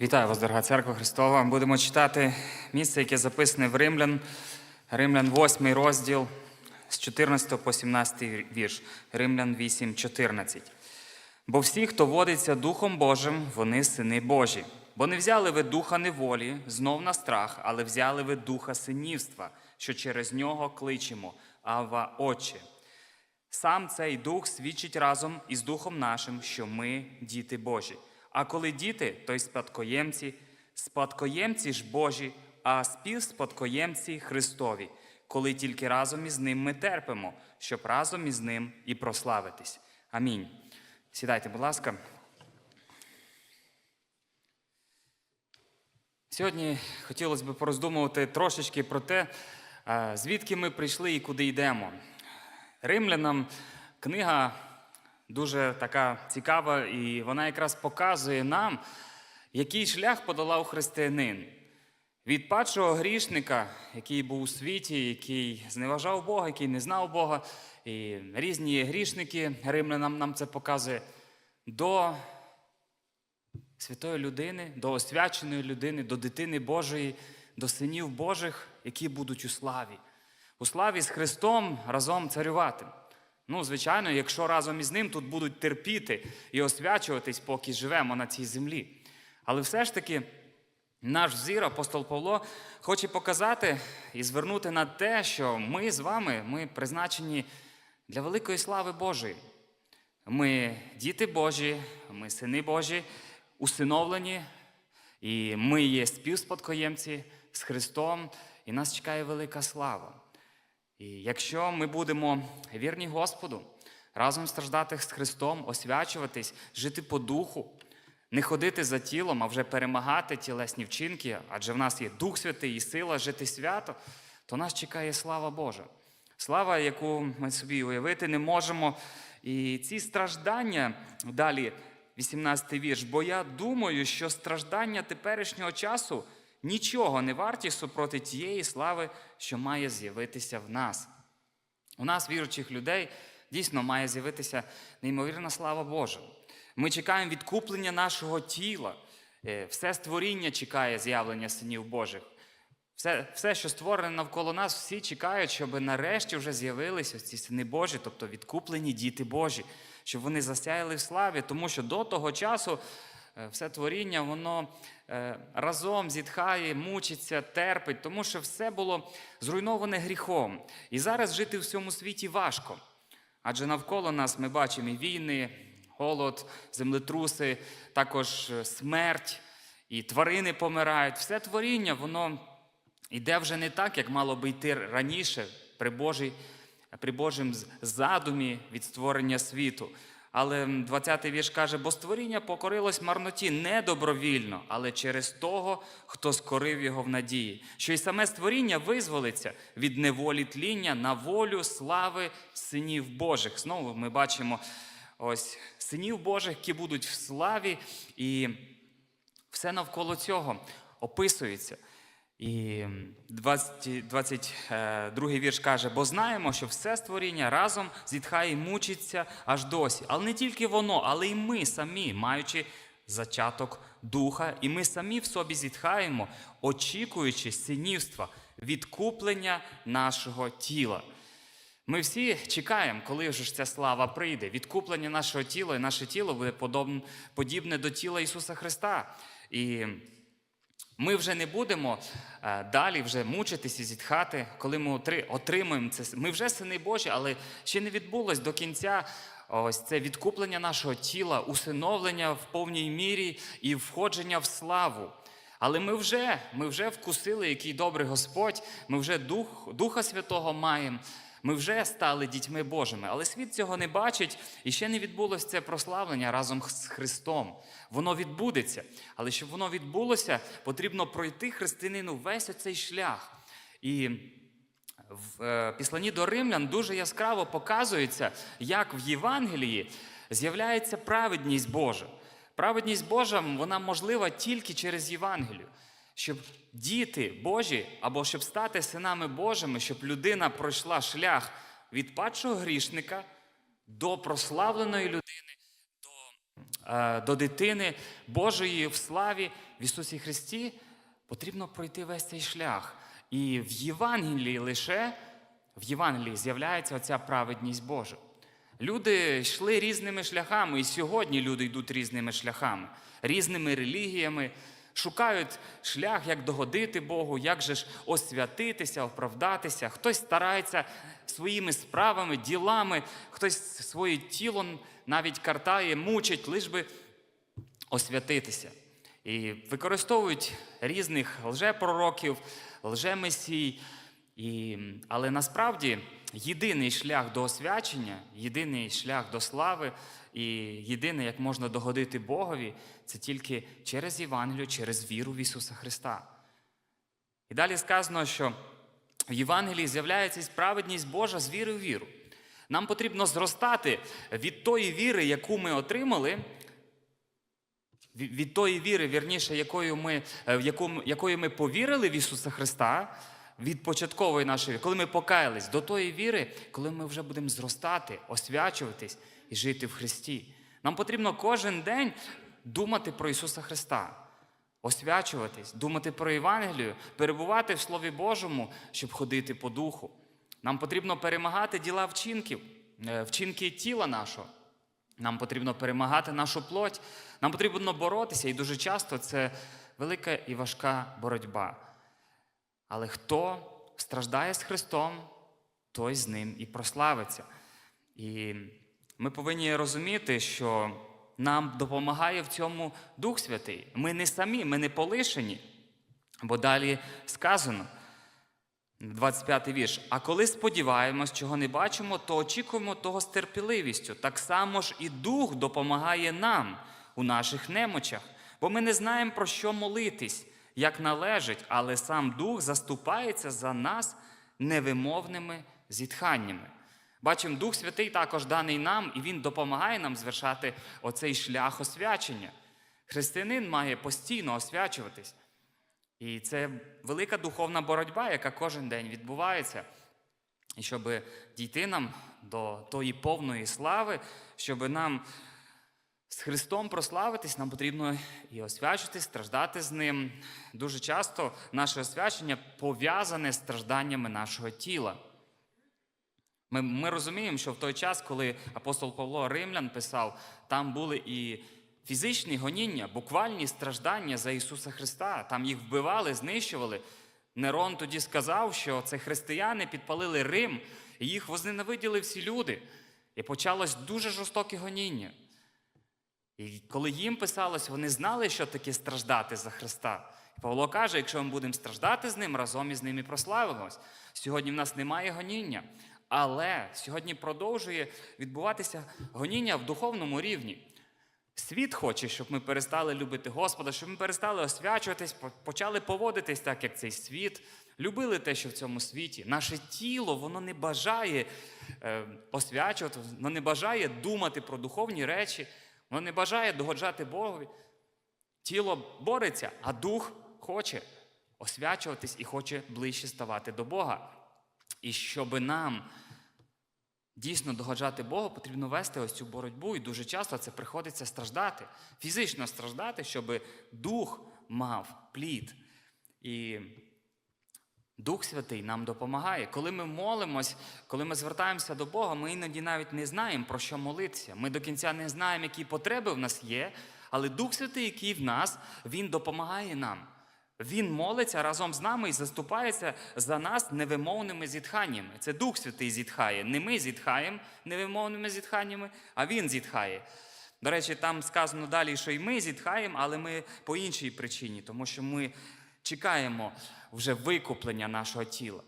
Вітаю вас, дорога церква Христова. Будемо читати місце, яке записане в Римлян, Римлян 8 розділ з 14 по 17 вірш. Римлян 8, 14. Бо всі, хто водиться Духом Божим, вони сини Божі. Бо не взяли ви духа неволі, знов на страх, але взяли ви духа синівства, що через нього кличемо Ава Отче. Сам цей дух свідчить разом із духом нашим, що ми діти Божі. А коли діти, то й спадкоємці, спадкоємці ж Божі, а співспадкоємці Христові, коли тільки разом із ним ми терпимо, щоб разом із ним і прославитись. Амінь. Сідайте, будь ласка. Сьогодні хотілося б пороздумувати трошечки про те, звідки ми прийшли і куди йдемо. Римлянам книга дуже така цікава, і вона якраз показує нам, який шлях подолав християнин. Від падшого грішника, який був у світі, який зневажав Бога, який не знав Бога, і різні грішники римлянам нам це показує, до святої людини, до освяченої людини, до дитини Божої, до синів Божих, які будуть у славі. У славі з Христом разом царювати. Ну, звичайно, якщо разом із ним тут будуть терпіти і освячуватись, поки живемо на цій землі. Але все ж таки, наш взір, апостол Павло, хоче показати і звернути на те, що ми з вами ми призначені для великої слави Божої. Ми діти Божі, ми сини Божі, усиновлені, і ми є співспадкоємці з Христом, і нас чекає велика слава. І якщо ми будемо вірні Господу, разом страждати з Христом, освячуватись, жити по духу, не ходити за тілом, а вже перемагати тілесні вчинки, адже в нас є Дух Святий і сила жити свято, то нас чекає слава Божа. Слава, яку ми собі уявити не можемо. І ці страждання, далі 18 вірш, бо я думаю, що страждання теперішнього часу нічого не варті супроти тієї слави, що має з'явитися в нас. У нас, віруючих людей, дійсно має з'явитися неймовірна слава Божа. Ми чекаємо відкуплення нашого тіла. Е, Все створіння чекає з'явлення синів Божих. Все, все, що створене навколо нас, всі чекають, щоб нарешті вже з'явилися ці сини Божі, тобто відкуплені діти Божі, щоб вони засяяли в славі, тому що до того часу все творіння, воно е, разом зітхає, мучиться, терпить, тому що все було зруйноване гріхом. І зараз жити в цьому світі важко. Адже навколо нас ми бачимо і війни, голод, землетруси, також е, смерть, і тварини помирають. Все творіння, воно йде вже не так, як мало би йти раніше при, Божій, при Божому задумі від створення світу. Але 20-й вірш каже, бо створіння покорилось марноті не добровільно, але через того, хто скорив його в надії, що й саме створіння визволиться від неволі тління на волю слави синів Божих. Знову ми бачимо ось синів Божих, які будуть в славі, і все навколо цього описується. І 20, 22 вірш каже: бо знаємо, що все створіння разом зітхає і мучиться аж досі. Але не тільки воно, але й ми самі, маючи зачаток духа, і ми самі в собі зітхаємо, очікуючи синівства, відкуплення нашого тіла. Ми всі чекаємо, коли ж ця слава прийде. Відкуплення нашого тіла, і наше тіло буде подобне, подібне до тіла Ісуса Христа. І ми вже не будемо е, далі вже мучитись і зітхати, коли ми отримуємо це. Ми вже сини Божі, але ще не відбулось до кінця ось це відкуплення нашого тіла, усиновлення в повній мірі і входження в славу. Але ми вже, ми вже вкусили, який добрий Господь, ми вже Дух, Духа Святого маємо. Ми вже стали дітьми Божими, але світ цього не бачить, і ще не відбулося це прославлення разом з Христом. Воно відбудеться. Але щоб воно відбулося, потрібно пройти християнину весь оцей шлях. І в е, післанні до римлян дуже яскраво показується, як в Євангелії з'являється праведність Божа. Праведність Божа вона можлива тільки через Євангелію. Щоб діти Божі або щоб стати синами Божими, щоб людина пройшла шлях від падшого грішника до прославленої людини, до е, до дитини Божої в славі в Ісусі Христі, потрібно пройти весь цей шлях. І в Євангелії лише в Євангелії з'являється оця праведність Божа. Люди йшли різними шляхами, і сьогодні люди йдуть різними шляхами, різними релігіями, шукають шлях, як догодити Богу, як же ж освятитися, оправдатися. Хтось старається своїми справами, ділами, хтось своє тіло навіть картає, мучить, лиш би освятитися. І використовують різних лжепророків, лжемесій. І, але насправді єдиний шлях до освячення, єдиний шлях до слави і єдине, як можна догодити Богові, це тільки через Євангелію, через віру в Ісуса Христа. І далі сказано, що в Євангелії з'являється справедність Божа з віри в віру. Нам потрібно зростати від тої віри, яку ми отримали, від тої віри, вірніше, якою ми, е, якою ми повірили в Ісуса Христа, від початкової нашої віри, коли ми покаялись, до тої віри, коли ми вже будемо зростати, освячуватись і жити в Христі. Нам потрібно кожен день думати про Ісуса Христа, освячуватись, думати про Євангелію, перебувати в Слові Божому, щоб ходити по духу. Нам потрібно перемагати діла вчинків, е, вчинки тіла нашого. Нам потрібно перемагати нашу плоть, нам потрібно боротися, і дуже часто це велика і важка боротьба. Але хто страждає з Христом, той з ним і прославиться. І ми повинні розуміти, що нам допомагає в цьому Дух Святий. Ми не самі, ми не полишені. Бо далі сказано, 25 вірш. А коли сподіваємось, чого не бачимо, то очікуємо того з терпеливістю. Так само ж і Дух допомагає нам у наших немочах, бо ми не знаємо, про що молитись, як належить, але сам Дух заступається за нас невимовними зітханнями. Бачимо, Дух Святий також даний нам, і Він допомагає нам звершати оцей шлях освячення. Християнин має постійно освячуватись. І це велика духовна боротьба, яка кожен день відбувається. І щоб дійти нам до тої повної слави, щоб нам з Христом прославитись, нам потрібно і освячитись, страждати з Ним. Дуже часто наше освячення пов'язане з стражданнями нашого тіла. Ми, ми розуміємо, що в той час, коли апостол Павло Римлян писав, там були і фізичні гоніння, буквальні страждання за Ісуса Христа. Там їх вбивали, знищували. Нерон тоді сказав, що це християни підпалили Рим, і їх возненавиділи всі люди. І почалось дуже жорстоке гоніння. І коли їм писалось, вони знали, що таке страждати за Христа. І Павло каже, якщо ми будемо страждати з ним, разом із ним і прославимось. Сьогодні в нас немає гоніння, але сьогодні продовжує відбуватися гоніння в духовному рівні. Світ хоче, щоб ми перестали любити Господа, щоб ми перестали освячуватись, почали поводитись так, як цей світ, любили те, що в цьому світі. Наше тіло, воно не бажає е, освячувати, воно не бажає думати про духовні речі, воно не бажає догоджати Богові. Тіло бореться, а дух хоче освячуватись і хоче ближче ставати до Бога. І щоб нам дійсно догоджати Богу, потрібно вести ось цю боротьбу, і дуже часто це приходиться страждати, фізично страждати, щоб дух мав плід. І Дух Святий нам допомагає. Коли ми молимось, коли ми звертаємося до Бога, ми іноді навіть не знаємо, про що молитися. Ми до кінця не знаємо, які потреби в нас є, але Дух Святий, який в нас, Він допомагає нам. Він молиться разом з нами і заступається за нас невимовними зітханнями. Це Дух Святий зітхає. Не ми зітхаємо невимовними зітханнями, а Він зітхає. До речі, там сказано далі, що і ми зітхаємо, але ми по іншій причині, тому що ми чекаємо вже викуплення нашого тіла.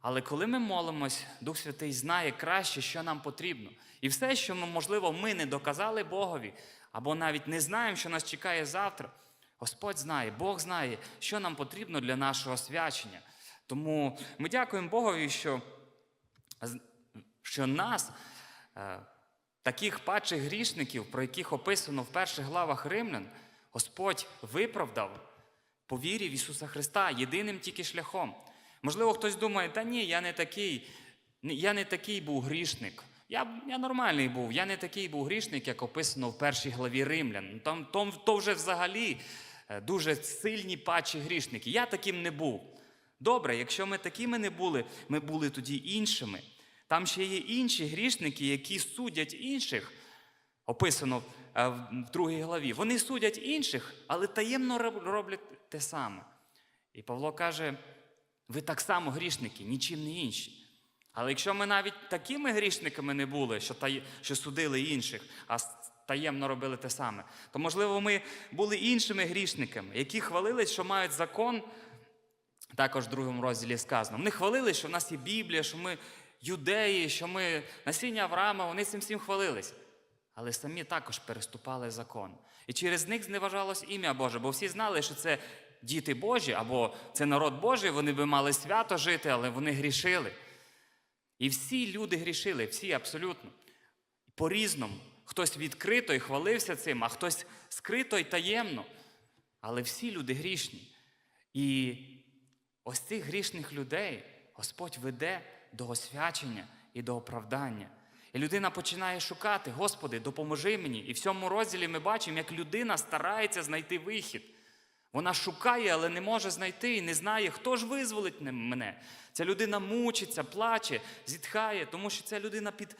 Але коли ми молимось, Дух Святий знає краще, що нам потрібно. І все, що ми, можливо, ми не доказали Богові, або навіть не знаємо, що нас чекає завтра. Господь знає, Бог знає, що нам потрібно для нашого свячення. Тому ми дякуємо Богові, що, що нас, е, таких падших грішників, про яких описано в перших главах римлян, Господь виправдав по вірі в Ісуса Христа єдиним тільки шляхом. Можливо, хтось думає, та ні, я не такий, я не такий був грішник. Я, я нормальний був, я не такий був грішник, як описано в першій главі римлян. Там то, то вже взагалі дуже сильні пачі грішники. Я таким не був. Добре, якщо ми такими не були, ми були тоді іншими. Там ще є інші грішники, які судять інших, описано е, в другій главі. Вони судять інших, але таємно роблять те саме. І Павло каже: ви так само грішники, нічим не інші. Але якщо ми навіть такими грішниками не були, що, таї- що судили інших, а таємно робили те саме, то можливо ми були іншими грішниками, які хвалились, що мають закон, також в другому розділі сказано. Вони хвалились, що в нас є Біблія, що ми юдеї, що ми насіння Авраама, вони цим всім хвалились. Але самі також переступали закон. І через них зневажалось ім'я Боже, бо всі знали, що це діти Божі або це народ Божий, вони би мали свято жити, але вони грішили. І всі люди грішили, всі абсолютно. По-різному. Хтось відкрито і хвалився цим, а хтось скрито і таємно. Але всі люди грішні. І ось цих грішних людей Господь веде до освячення і до оправдання. І людина починає шукати, Господи, допоможи мені. І в цьому розділі ми бачимо, як людина старається знайти вихід. Вона шукає, але не може знайти і не знає, хто ж визволить мене. Ця людина мучиться, плаче, зітхає, тому що ця людина під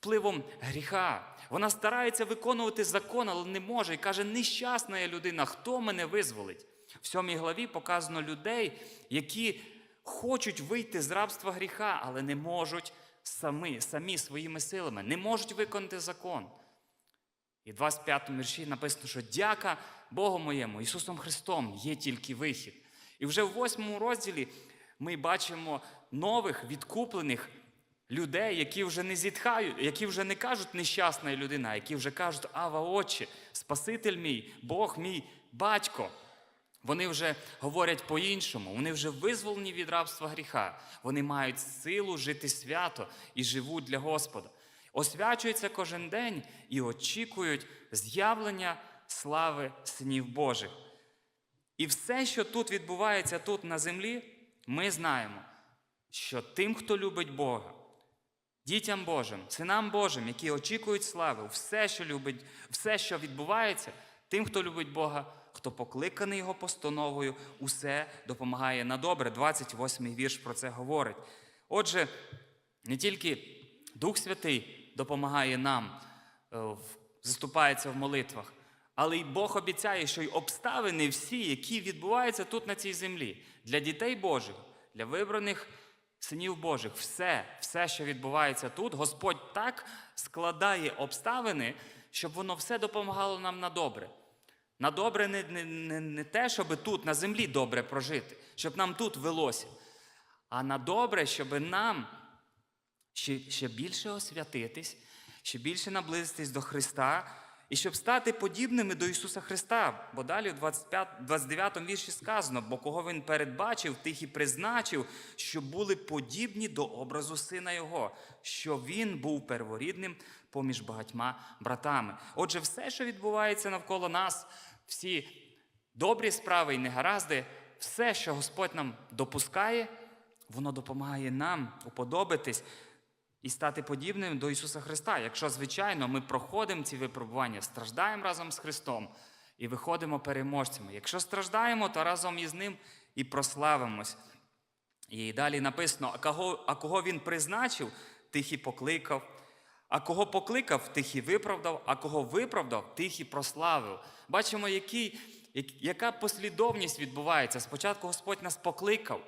впливом гріха. Вона старається виконувати закон, але не може. І каже, нещасна я людина, хто мене визволить? В сьомій главі показано людей, які хочуть вийти з рабства гріха, але не можуть самі, самі своїми силами, не можуть виконати закон. І в 25 вірші написано, що дяка Богу моєму, Ісусом Христом є тільки вихід. І вже в 8 розділі ми бачимо нових відкуплених людей, які вже не зітхають, які вже не кажуть нещасна людина, які вже кажуть Ава Отче, Спаситель мій, Бог мій батько. Вони вже говорять по-іншому, вони вже визволені від рабства гріха. Вони мають силу жити свято і живуть для Господа. Освячуються кожен день і очікують з'явлення слави синів Божих. І все, що тут відбувається тут на землі, ми знаємо, що тим, хто любить Бога, дітям Божим, синам Божим, які очікують слави, все, що любить, все, що відбувається, тим, хто любить Бога, хто покликаний Його постановою, усе допомагає на добре. 28-й вірш про це говорить. Отже, не тільки Дух Святий допомагає нам, е, заступається в молитвах, але й Бог обіцяє, що й обставини всі, які відбуваються тут на цій землі, для дітей Божих, для вибраних синів Божих, все, все, що відбувається тут, Господь так складає обставини, щоб воно все допомагало нам на добре. На добре не, не, не, те, щоб тут на землі добре прожити, щоб нам тут велося, а на добре, щоб нам ще, ще більше освятитись, ще більше наблизитись до Христа, і щоб стати подібними до Ісуса Христа. Бо далі в 25, 29 вірші сказано, бо кого Він передбачив, тих і призначив, щоб були подібні до образу Сина Його, що Він був перворідним поміж багатьма братами. Отже, все, що відбувається навколо нас, всі добрі справи і негаразди, все, що Господь нам допускає, воно допомагає нам уподобитись і стати подібним до Ісуса Христа. Якщо, звичайно, ми проходимо ці випробування, страждаємо разом з Христом і виходимо переможцями. Якщо страждаємо, то разом із Ним і прославимось. І далі написано: а кого, а кого він призначив, тих і покликав. А кого покликав, тих і виправдав, а кого виправдав, тих і прославив. Бачимо, який, яка послідовність відбувається. Спочатку Господь нас покликав,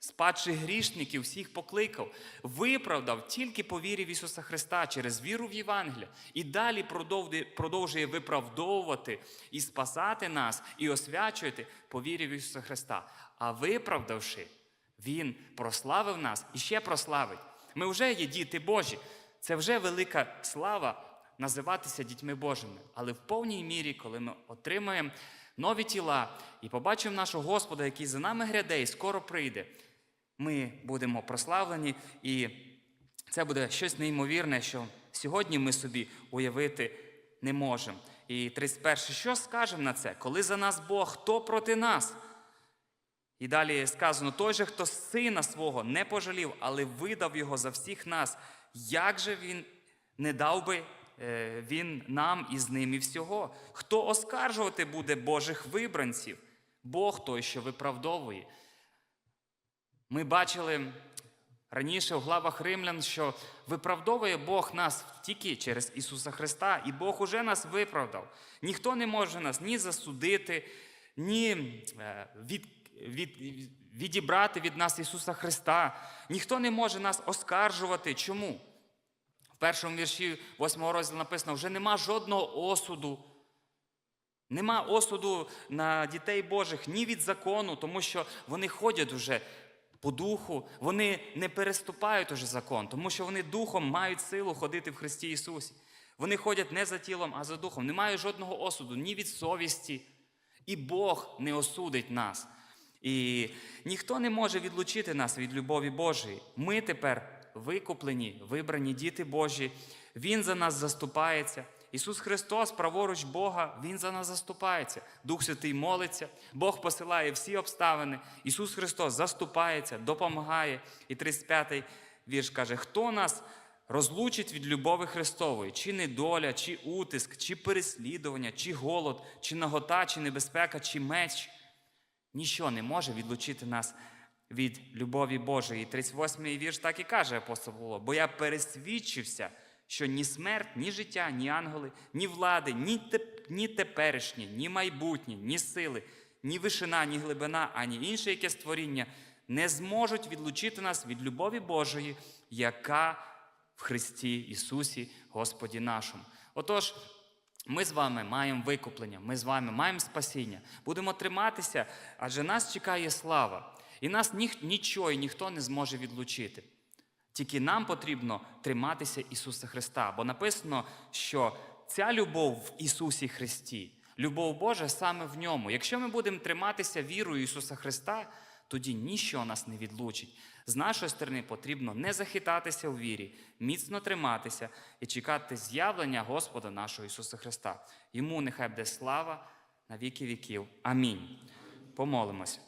спадших грішників всіх покликав, виправдав тільки по вірі в Ісуса Христа через віру в Євангелія. І далі продовжує виправдовувати і спасати нас, і освячувати по вірі в Ісуса Христа. А виправдавши, він прославив нас і ще прославить. Ми вже є діти Божі. Це вже велика слава називатися дітьми Божими. Але в повній мірі, коли ми отримаємо нові тіла і побачимо нашого Господа, який за нами гряде і скоро прийде, ми будемо прославлені, і це буде щось неймовірне, що сьогодні ми собі уявити не можемо. І 31. Що скажемо на це? Коли за нас Бог, хто проти нас? І далі сказано: той же, хто сина свого не пожалів, але видав його за всіх нас, як же він не дав би е, він нам і з ними всього? Хто оскаржувати буде Божих вибранців? Бог той, що виправдовує. Ми бачили раніше у главах римлян, що виправдовує Бог нас тільки через Ісуса Христа, і Бог уже нас виправдав. Ніхто не може нас ні засудити, ні е, від, від, відібрати від нас Ісуса Христа. Ніхто не може нас оскаржувати. Чому? В першому вірші 8 розділу написано: вже нема жодного осуду. Нема осуду на дітей Божих ні від закону, тому що вони ходять уже по духу, вони не переступають уже закон, тому що вони духом мають силу ходити в Христі Ісусі. Вони ходять не за тілом, а за духом. Немає жодного осуду ні від совісті, і Бог не осудить нас. І ніхто не може відлучити нас від любові Божої. Ми тепер викуплені, вибрані діти Божі. Він за нас заступається. Ісус Христос, праворуч Бога, Він за нас заступається. Дух Святий молиться, Бог посилає всі обставини. Ісус Христос заступається, допомагає. І 35-й вірш каже: хто нас розлучить від любові Христової, чи недоля, чи утиск, чи переслідування, чи голод, чи нагота, чи небезпека, чи меч. Ніщо не може відлучити нас від любові Божої. 38-й вірш так і каже апостол Павло, бо я пересвідчився, що ні смерть, ні життя, ні ангели, ні влади, ні, теп- ні теперішні, ні майбутні, ні сили, ні вишина, ні глибина, ані інше яке створіння не зможуть відлучити нас від любові Божої, яка в Христі Ісусі, Господі нашому. Отож, ми з вами маємо викуплення, ми з вами маємо спасіння. Будемо триматися, адже нас чекає слава. І нас нічого і ніхто не зможе відлучити. Тільки нам потрібно триматися Ісуса Христа, бо написано, що ця любов в Ісусі Христі, любов Божа саме в ньому. Якщо ми будемо триматися вірою Ісуса Христа, тоді ніщо нас не відлучить. З нашої сторони потрібно не захитатися у вірі, міцно триматися і чекати з'явлення Господа нашого Ісуса Христа. Йому нехай буде слава на віки віків. Амінь. Помолимось.